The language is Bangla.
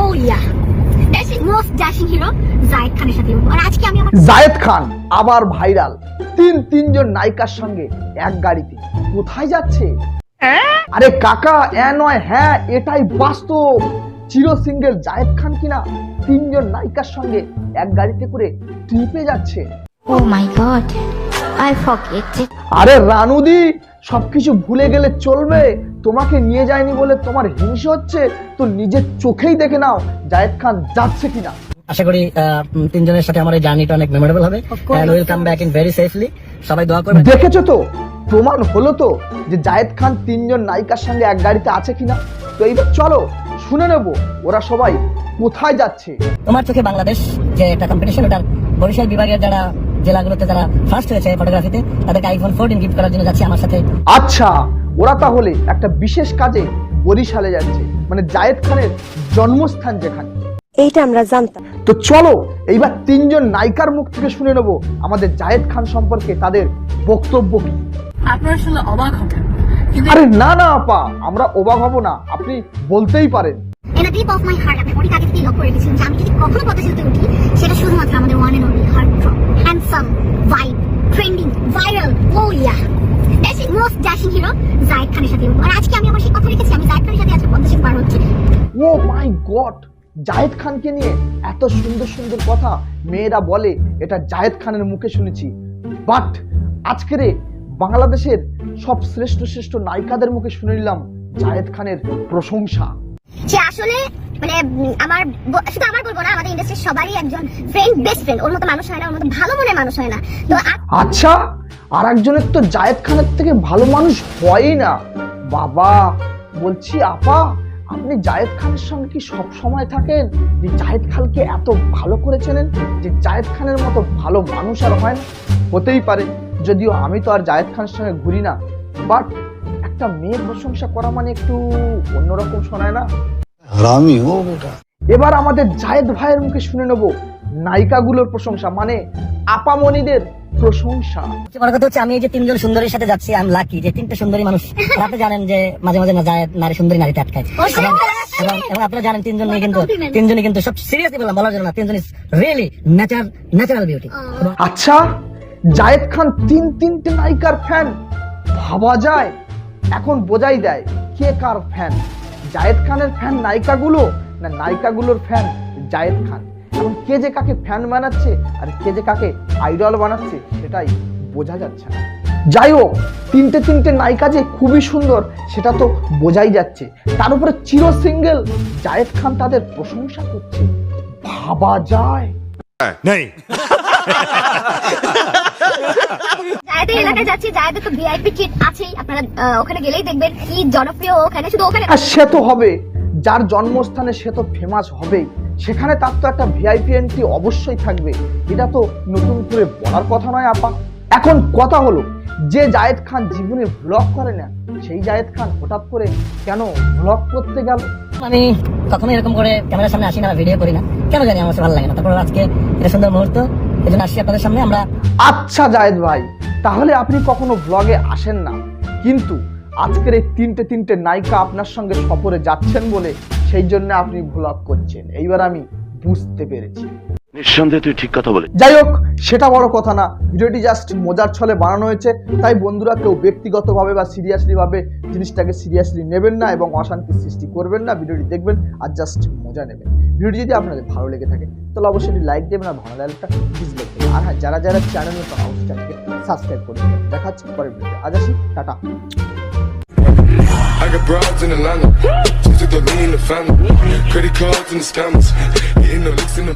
ও ইয়া মোস্ট ড্যাশিং হিরো জায়েদ খানের সাথে আর আজকে আমি আমার জায়েদ খান আবার ভাইরাল তিন তিনজন নায়িকার সঙ্গে এক গাড়িতে। কোথায় যাচ্ছে? আরে কাকা এ নয় হ্যাঁ এটাই বাস্তব। চির সিঙ্গেল জায়েদ খান কিনা? তিনজন নায়িকার সঙ্গে এক গাড়িতে করে ট্রিপে যাচ্ছে। Oh my god, I forget it. আরে রানুদি সবকিছু ভুলে গেলে চলবে তোমাকে নিয়ে যায়নি বলে তোমার হিংসে হচ্ছে তো নিজের চোখেই দেখে নাও জায়েদ খান যাচ্ছে কিনা। আশা করি তিনজনের সাথে আমার এই জার্নিটা অনেক মেমোরেবল হবে। And will come back in very safely সবাই দোয়া করবেন। দেখেছ তো? প্রমাণ হলো তো যে জায়েদ খান তিনজন নায়িকার সঙ্গে এক গাড়িতে আছে কিনা? তো এইবার চলো শুনে নেব ওরা সবাই কোথায় যাচ্ছে। তোমার চোখে বাংলাদেশ যে একটা কম্পিটিশন ওটার বরিশাল বিভাগের যারা জেলাগুলোতে যারা ফার্স্ট হয়েছে ফটোগ্রাফিতে তাদেরকে আইফোন ফোরটিন গিফট করার জন্য যাচ্ছি আমার সাথে। আচ্ছা ওরা তাহলে একটা বিশেষ কাজে বরিশালে যাচ্ছে মানে জায়েদ খানের জন্মস্থান যেখানে। এইটা আমরা জানতাম। তো চলো এইবার তিনজন নায়িকার মুখ থেকে শুনে নেব আমাদের জায়েদ খান সম্পর্কে তাদের বক্তব্য কি। আপনারা অবাক হবেন আরে না না আপা আমরা অবাক হব না আপনি বলতেই পারেন। In deep of my heart আমি অনেক আগে থেকেই লক্ষ্য রেখেছিলাম যে আমি যদি কখনো পথে চলতে উঠি সেটা শুধুমাত্র আমাদের one and only heart drop handsome vibe trending viral O yeah dashing most dashing hero Zayed খানের সাথে উঠবো। আর আজকে আমি আমার সেই কথা রেখেছি আমি জায়েদ খানের সাথে আজকে পদ্মা সেতু পার হচ্ছি ও মাই গড জায়েদ খানকে নিয়ে এত সুন্দর সুন্দর কথা মেয়েরা বলে এটা জায়েদ খানের মুখে শুনেছি। বাট আজকের বাংলাদেশের সব শ্রেষ্ঠ শ্রেষ্ঠ নায়িকাদের মুখে শুনে নিলাম জায়েদ খানের প্রশংসা। সে আসলে মানে আমার শুধু আমার বলব না আমাদের ইন্ডাস্ট্রির সবারই একজন ফ্রেন্ড বেস্ট ফ্রেন্ড ওর মতো মানুষ হয় না ওর মতো ভালো মনের মানুষ হয় না। তো আচ্ছা আর একজনের তো জায়েদ খানের থেকে ভালো মানুষ হয়ই না। বাবা বলছি আপা আপনি জায়েদ খানের সঙ্গে কি সব সময় থাকেন? যে জায়েদ খানকে এত ভালো করে চেনেন? যে জায়েদ খানের মতো ভালো মানুষ আর হয় না? হতেই পারে যদিও আমি তো আর জায়েদ খানের সঙ্গে ঘুরি না। বাট একটা মেয়ের প্রশংসা করা মানে একটু অন্যরকম শোনায় না? এবার আমাদের জায়েদ ভাইয়ের মুখে শুনে নেব। নায়িকাগুলোর প্রশংসা মানে আপামণিদের প্রশংসা। বড় কথা হচ্ছে আমি এই যে তিনজন সুন্দরীর সাথে যাচ্ছি আমি লাকি যে তিনটে সুন্দরী মানুষ আপনি জানেন যে মাঝে মাঝে না যায় নারী সুন্দরী নারীতে আটকায়। এবং আপনারা জানেন তিনজন কিন্তু তিনজনই কিন্তু সব সিরিয়াসলি বললাম বলার জন্য না তিনজন is really natural natural beauty আচ্ছা জায়েদ খান তিন তিনটে নায়িকার ফ্যান ভাবা যায়? এখন বোঝাই দেয় কে কার ফ্যান জায়েদ খানের ফ্যান নায়িকাগুলো না নায়িকাগুলোর ফ্যান জায়েদ খান? এখন কে যে কাকে ফ্যান বানাচ্ছে আর কে যে কাকে আইডল বানাচ্ছে সেটাই বোঝা যাচ্ছে না। যাই হোক তিনটে তিনটে নায়িকা যে খুবই সুন্দর সেটা তো বোঝাই যাচ্ছে। তার উপরে চির সিঙ্গেল জায়েদ খান তাদের প্রশংসা করছে। ভাবা যায়। জায়েদের এলাকায় যাচ্ছি জায়েদের তো ভিআইপি কিট আছেই। আপনারা ওখানে গেলেই দেখবেন কি জনপ্রিয় ওখানে। শুধু ওখানে আর সে তো হবে যার জন্মস্থানে সে তো ফেমাস হবেই। সেখানে তার তো একটা ভিআইপি এন্ট্রি অবশ্যই থাকবে। এটা তো নতুন করে বলার কথা নয় আপা। এখন কথা হলো যে জায়েদ খান জীবনে ব্লগ করে না সেই জায়েদ খান হঠাৎ করে কেন ব্লগ করতে গেল? আমি কখনো এরকম করে ক্যামেরার সামনে আসি না ভিডিও করি না। কেন জানি আমার ভালো লাগে না। তারপর আজকে এটা সুন্দর মুহূর্ত এই জন্য আসছি আপনাদের সামনে। আমরা আচ্ছা জায়েদ ভাই তাহলে আপনি কখনো ব্লগে আসেন না। কিন্তু আজকের এই তিনটে তিনটে নায়িকা আপনার সঙ্গে সফরে যাচ্ছেন বলে সেই জন্য আপনি ব্লগ করছেন। এইবার আমি বুঝতে পেরেছি। নিঃসন্দেহে তুই ঠিক কথা বলে যাই হোক সেটা বড় কথা না। ভিডিওটি জাস্ট মজার ছলে বানানো হয়েছে। তাই বন্ধুরা কেউ ব্যক্তিগতভাবে বা সিরিয়াসলি ভাবে জিনিসটাকে সিরিয়াসলি নেবেন না এবং অশান্তি সৃষ্টি করবেন না। ভিডিওটি দেখবেন আর জাস্ট মজা নেবেন। ভিডিওটি যদি আপনাদের ভালো লেগে থাকে তাহলে অবশ্যই লাইক দেবেন আর ভালো লাগলে একটা ডিসলাইক দেবেন। আর হ্যাঁ যারা যারা চ্যানেল নতুন অবশ্যই চ্যানেলকে সাবস্ক্রাইব করে দেবেন। দেখা হচ্ছে পরের ভিডিওতে। আজ আসি টাটা। I got broads in Atlanta. Just took the lean in the family. Credit cards and the scammers. Hitting the licks in the